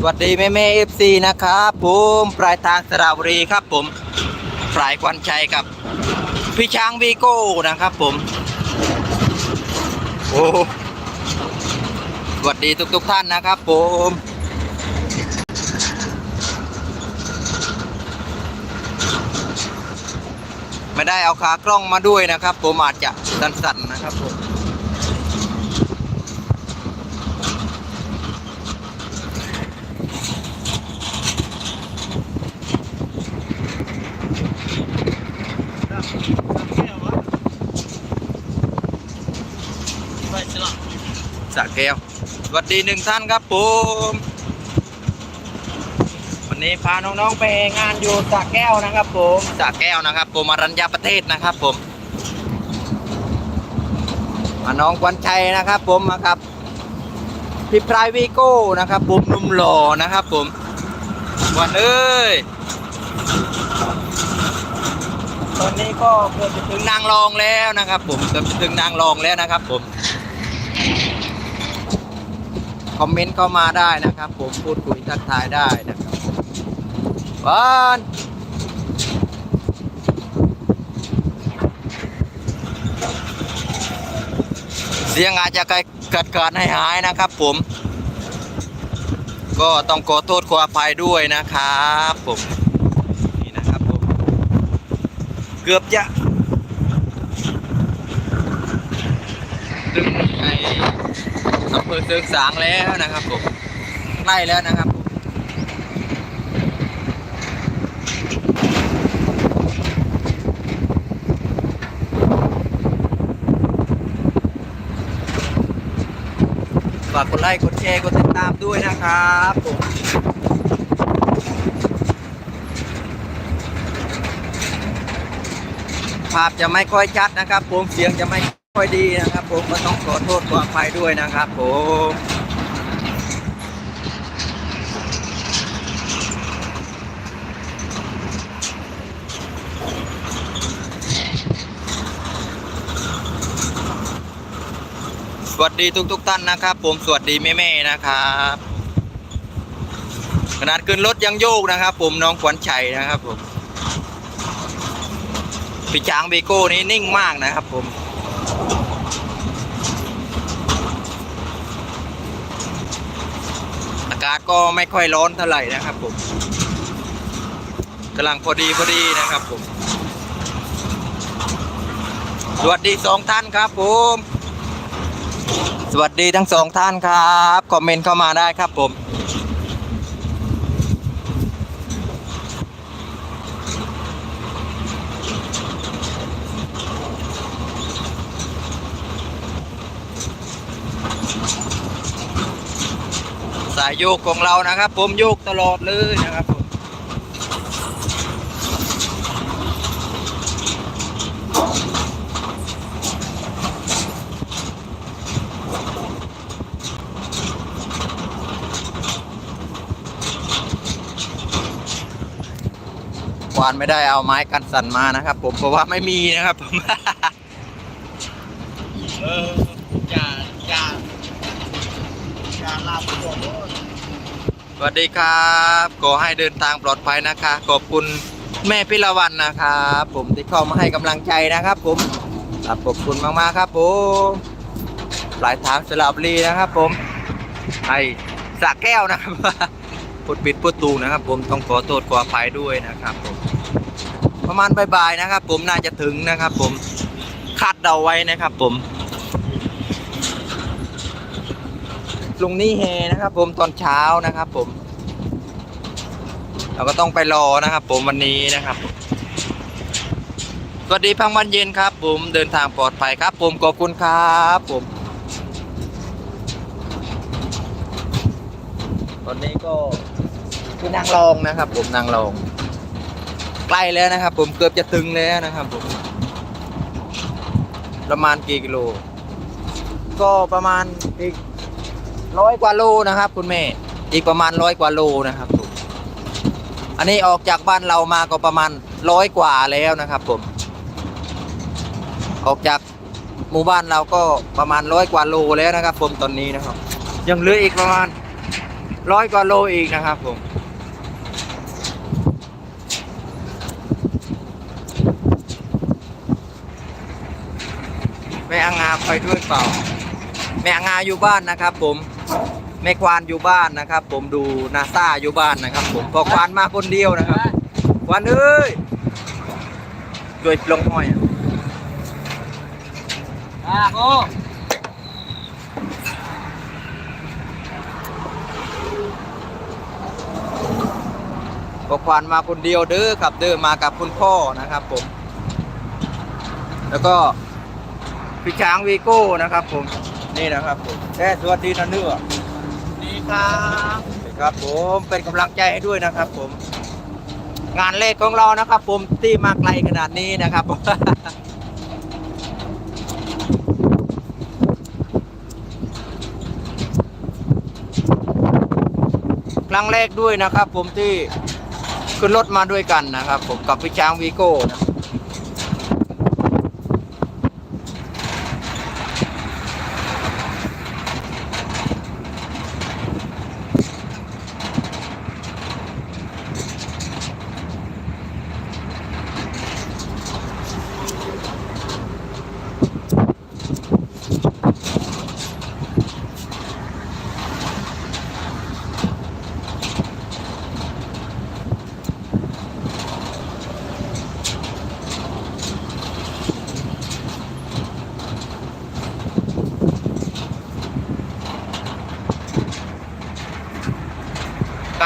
สวัสดีแม่แม่เอฟซีนะครับผมปลายทางสระบุรีครับผมปลายควันชัยกับ พี่ช้างวีโก้นะครับผม โอ้สวัสดีทุกๆท่านนะครับผมไม่ได้เอาขากล้องมาด้วยนะครับ ผมอาจจะสั่นๆนะครับผม สะแก้วสวัสดีหนึ่งท่านครับผมวันนี้พาน้องๆไปงานอยู่สะแก้วนะครับผมสะแก้วนะครับผมอรัญญประเทศนะครับผมมาน้องควันชัยนะครับผมมาครับพี่พรายวีโก้นะครับผมนุ่มหล่อนะครับผมวันเอ้ยตอนนี้ก็เกือบจะถึงนางรองแล้วนะครับ ผมเกือบจะถึงนางรองแล้วนะครับผม คอมเมนต์เข้ามาได้นะครับ ผมพูดคุยทักทายได้นะครับบ้านเสียงอาจจะเกิดเกิดให้หายนะครับผม ก็ต้องขอโทษขออภัยด้วยนะครับผมนี่นะครับผม เกือบจะถึงไอ อำเภอเสริงสางแล้วนะครับผมใกล้แล้วนะครับผมฝากกดไลค์กดแชร์กดติดตามด้วยนะครับผมภาพจะไม่ค่อยชัดนะครับผมเสียงจะไม่ ค่อยดีนะครับ ผมก็ต้องขอโทษขออภัยด้วยนะครับผมสวัสดีทุกๆท่านนะครับ ผมสวัสดีแม่ๆนะครับขนาดขึ้นรถยังโยกนะครับ ผมน้องขวัญชัยนะครับผมพี่ช้างเบโก้นี้นิ่งมากนะครับ ผมาก็ไม่ค่อยร้อนเท่าไหร่นะครับผมกำลังพอดีพอดีนะครับผม สวัสดีสองท่านครับผม สวัสดีทั้งสองท่านครับ คอมเมนต์เข้ามาได้ครับผม โยกของเรานะครับ ผมโยกตลอดเลยนะครับผมวานไม่ได้เอาไม้กันสั่นมานะครับ ผมเพราะว่าไม่มีนะครับผม เอออย่าอย่าอย่าลาบตัวโน้น สวัส ดีครับขอให้เดินทางปลอดภัยนะคะ ขอบคุณแม่พิรวันนะครับผมที่เข้ามาให้กำลังใจนะครับ ผมครับขอบคุณมากๆครับผมปลายทางสระบุรีนะครับ ผมไอ้สระแก้วนะครับพูดปิดพูดตูนะครับ ผมต้องขอโทษขออภัยด้วยนะครับ ผม ประมาณบ่ายๆนะครับ ผมน่าจะถึงนะครับ ผมคาดเดาไว้นะครับ ผมลุงนี่เฮนะครับ ผมตอนเช้านะครับ ผม เราก็ต้องไปรอนะครับ ผมวันนี้นะครับ สวัสดีพังวันเย็นครับ ผมเดินทางปลอดภัยครับ ผมขอบคุณครับผมตอนนี้ก็คือนางรองนะครับ ผมนางรองใกล้แล้วนะครับ ผมเกือบจะถึงแล้วนะครับ ผม ประมาณกี่กิโล ก็ประมาณอีกร้อยกว่าโลนะครับ คุณแม่ อีกประมาณร้อยกว่าโลนะครับผม อันนี้ออกจากบ้านเรามาก็ประมาณร้อยกว่าแล้วนะครับผม ออกจากหมู่บ้านเราก็ประมาณร้อยกว่าโลแล้วนะครับ ผมตอนนี้นะครับ ยังเหลืออีกประมาณร้อยกว่าโลอีกนะครับผมแม่อังงาไปด้วยเปล่า แม่อังงาอยู่บ้านนะครับผม แม่ควานอยู่บ้านนะครับ ผมดูนาซาอยู่บ้านนะครับ ผมพอควานมาคนเดียวนะครับควานเอ้ยช่วยลงหน่อยอะอะโอ้พอควานมาคนเดียวเด้อครับเด้อมากับคุณพ่อนะครับ ผม แล้วก็พี่ช้างวีโก้นะครับ ผมนี่นะครับผมแค่สวัสดีนะเนื้อดี ครับครับผมเป็นกำลังใจให้ด้วยนะครับผม งานเลขของเรานะครับ ผมที่มาไกลขนาดนี้นะครับครั้งแรกด้วยนะครับ ผมที่ขึ้นรถมาด้วยกันนะครับ ผมกับพี่ช้างวีโก้นะ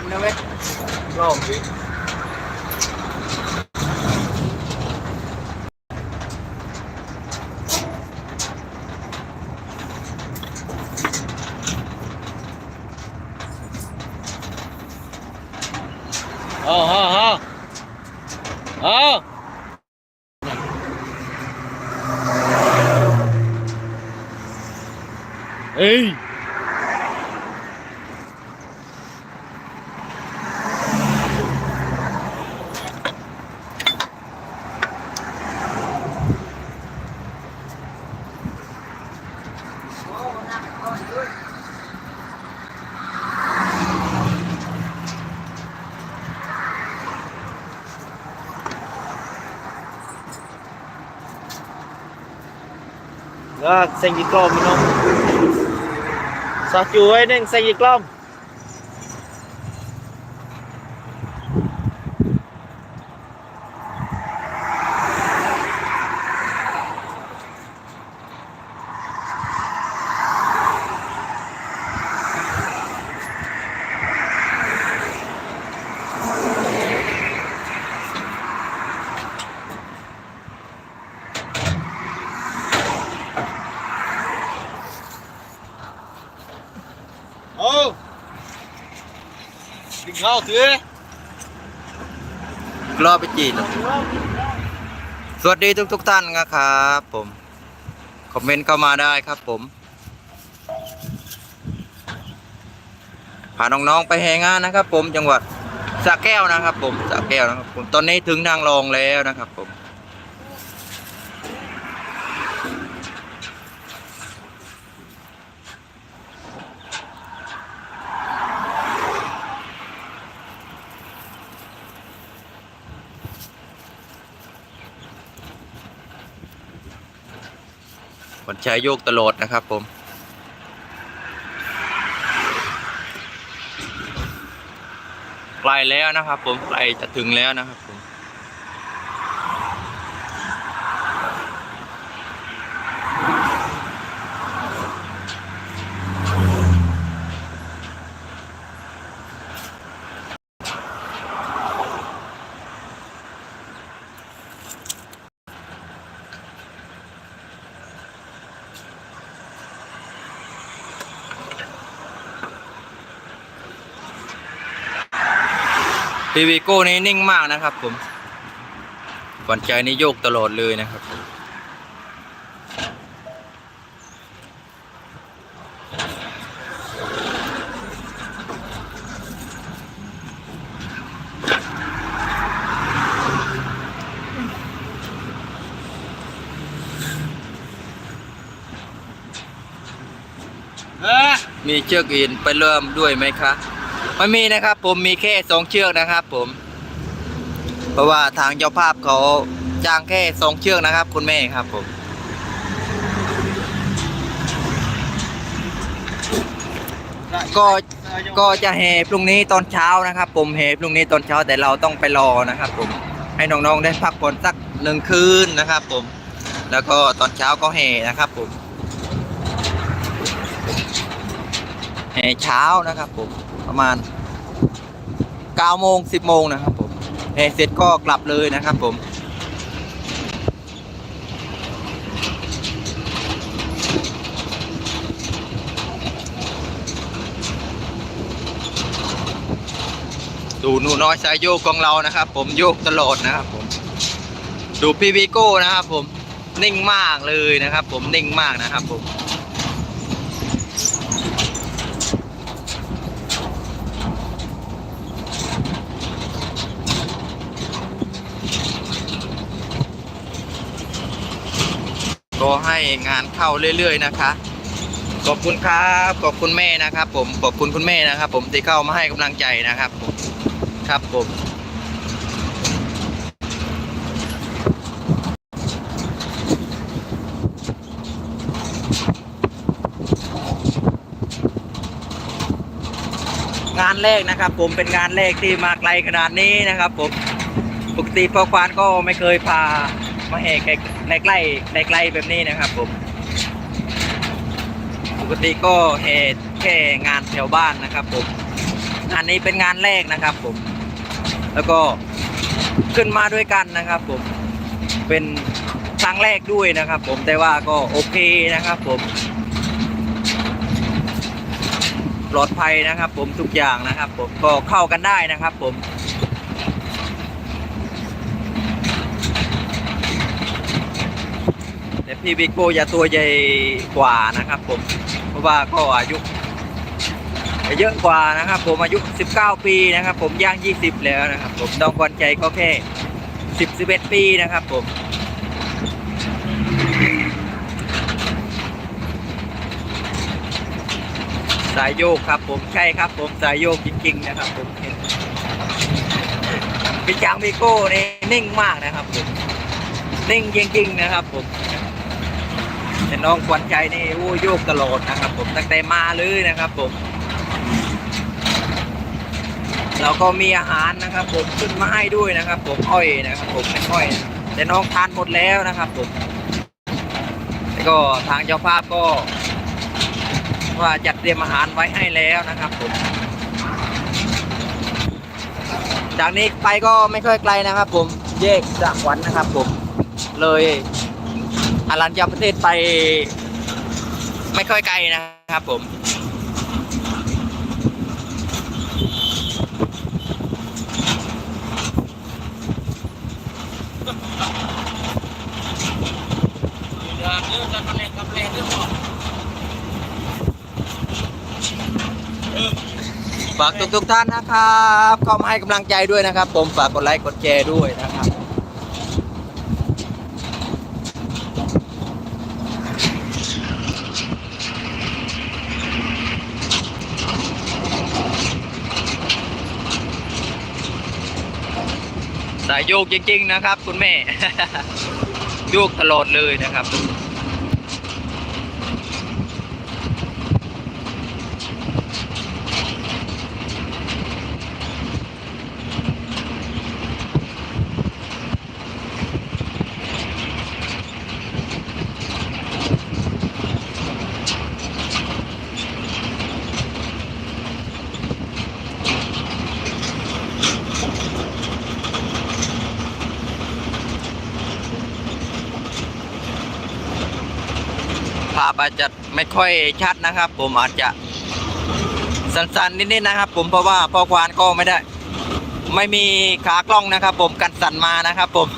กันนะเว้ยรอบวิ โอ้โหโอ้โอ้เอ้ย Đó, xanh cái clom mình không? Sao chú ấy nên xanh cái clom? เงาถือกรอไปจีนสวัสดีทุกทุกๆท่านนะครับผม คอมเมนต์เข้ามาได้ครับผมพาน้องๆไปแหงานนะครับ ผมจังหวัดสระแก้วนะครับ ผมสระแก้วนะครับผมตอนนี้ถึงนางรองแล้วนะครับ ผม ใช้โยกตลอดนะครับผม ใกล้แล้วนะครับผมใกล้จะถึงแล้วนะครับผม พีวีโก้นี้นิ่งมากนะครับผมขวัญใจนี่โยกตลอดเลยนะครับ Ê มีเชือกอินไปเริ่มด้วยไหมคะ ไม่มีนะครับ ผมมีแค่สองเชือกนะครับ ผม เพราะว่าทางเจ้าภาพเขาจ้างแค่สองเชือกนะครับ คุณแม่ครับ ผม ก็ก็จะแห่พรุ่งนี้ตอนเช้านะครับ ผมแห่พรุ่งนี้ตอนเช้าแต่เราต้องไปรอนะครับ ผมให้น้องๆได้พักผ่อนสักหนึ่งคืนนะครับ ผม แล้วก็ตอนเช้าก็แห่นะครับ ผมแห่เช้านะครับ ผม ประมาณ9โมง10โมงนะครับผมแห่เสร็จก็กลับเลยนะครับผมดูหนูน้อยสายโยกของเรานะครับ ผมโยกตลอดนะครับผม ดูพี่วิโก้นะครับผมนิ่งมากเลยนะครับ ผมนิ่งมากนะครับผม ก็ให้งานเข้าเรื่อย ๆ นะคะ ขอบคุณครับขอบคุณแม่นะครับ ผมขอบคุณคุณแม่นะครับ ผมที่เข้ามาให้กำลังใจนะครับผมครับผมงานแรกนะครับผมเป็นงานแรกที่มาไกลขนาดนี้นะครับผมปกติพ่อควานก็ไม่เคยพา มาแห่ใกล้ใกล้ในใกล้แบบนี้นะครับผมปกติก็แห่แค่งานแถวบ้านนะครับผมงานนี้เป็นงานแรกนะครับผม แล้วก็ขึ้นมาด้วยกันนะครับผมเป็นครั้งแรกด้วยนะครับผมแต่ว่าก็โอเคนะครับผมปลอดภัยนะครับผมทุกอย่างนะครับผมก็เข้ากันได้นะครับผม แต่พี่บิ๊กโก้จะตัวใหญ่กว่านะครับผม เพราะว่าก็อายุเยอะกว่านะครับ ผมอายุ 19 ปีนะครับ ผมย่าง 20 แล้วนะครับ ผมน้องควันใจก็แค่ 10 11 ปีนะครับ ผมสายโยกครับผมใช่ครับ ผมสายโยกจริงๆนะครับ ผมพี่จังพี่โก้นี่นิ่งมากนะครับผมนิ่งจริงๆนะครับผม แต่น้องควันใจนี่โอ้โยกตลอดนะครับผมตั้งแต่มาเลยนะครับผมเราก็มีอาหารนะครับ ผมขึ้นมาให้ด้วยนะครับ ผมอ้อยนะครับ ผมเป็นอ้อย แต่น้องทานหมดแล้วนะครับ ผมแล้วก็ทางเจ้าภาพก็ว่าจัดเตรียมอาหารไว้ให้แล้วนะครับผมจากนี้ไปก็ไม่ค่อยไกลนะครับ ผมแยกจากวันนะครับ ผมเลย อารัญญประเทศไป ไม่ค่อยไกลนะครับผมเดี๋ยวเดี๋ยวจะทำเองกับเองด้วยก่อนฝากทุกๆท่านนะครับ เข้ามาให้กำลังใจด้วยนะครับ ผมฝากกดไลค์กดแชร์ด้วยนะครับ โยกจริงๆนะครับ คุณแม่ โยกตลอดเลยนะครับ อาจจะไม่ค่อยชัดนะครับ ผมอาจจะสั้นๆนิดๆนะครับ ผมเพราะว่าพ่อควานก็ไม่ได้ ไม่มีขากล้องนะครับ ผมกันสั่นมานะครับ ผม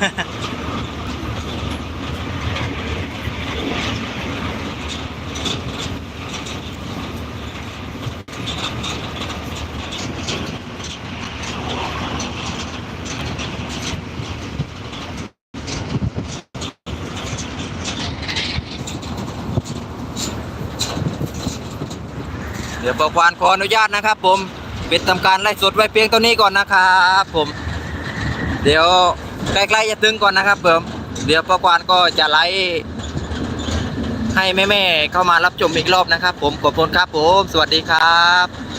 เดี๋ยวพ่อควานขออนุญาตนะครับ ผมปิดทำการไล่สดไว้เพียงตัวนี้ก่อนนะครับผม เดี๋ยวใกล้ๆจะถึงก่อนนะครับผมเดี๋ยวประกวานก็จะไล่ให้แม่ๆเข้ามารับชมอีกรอบนะครับ ผมขอบคุณครับผม สวัสดีครับ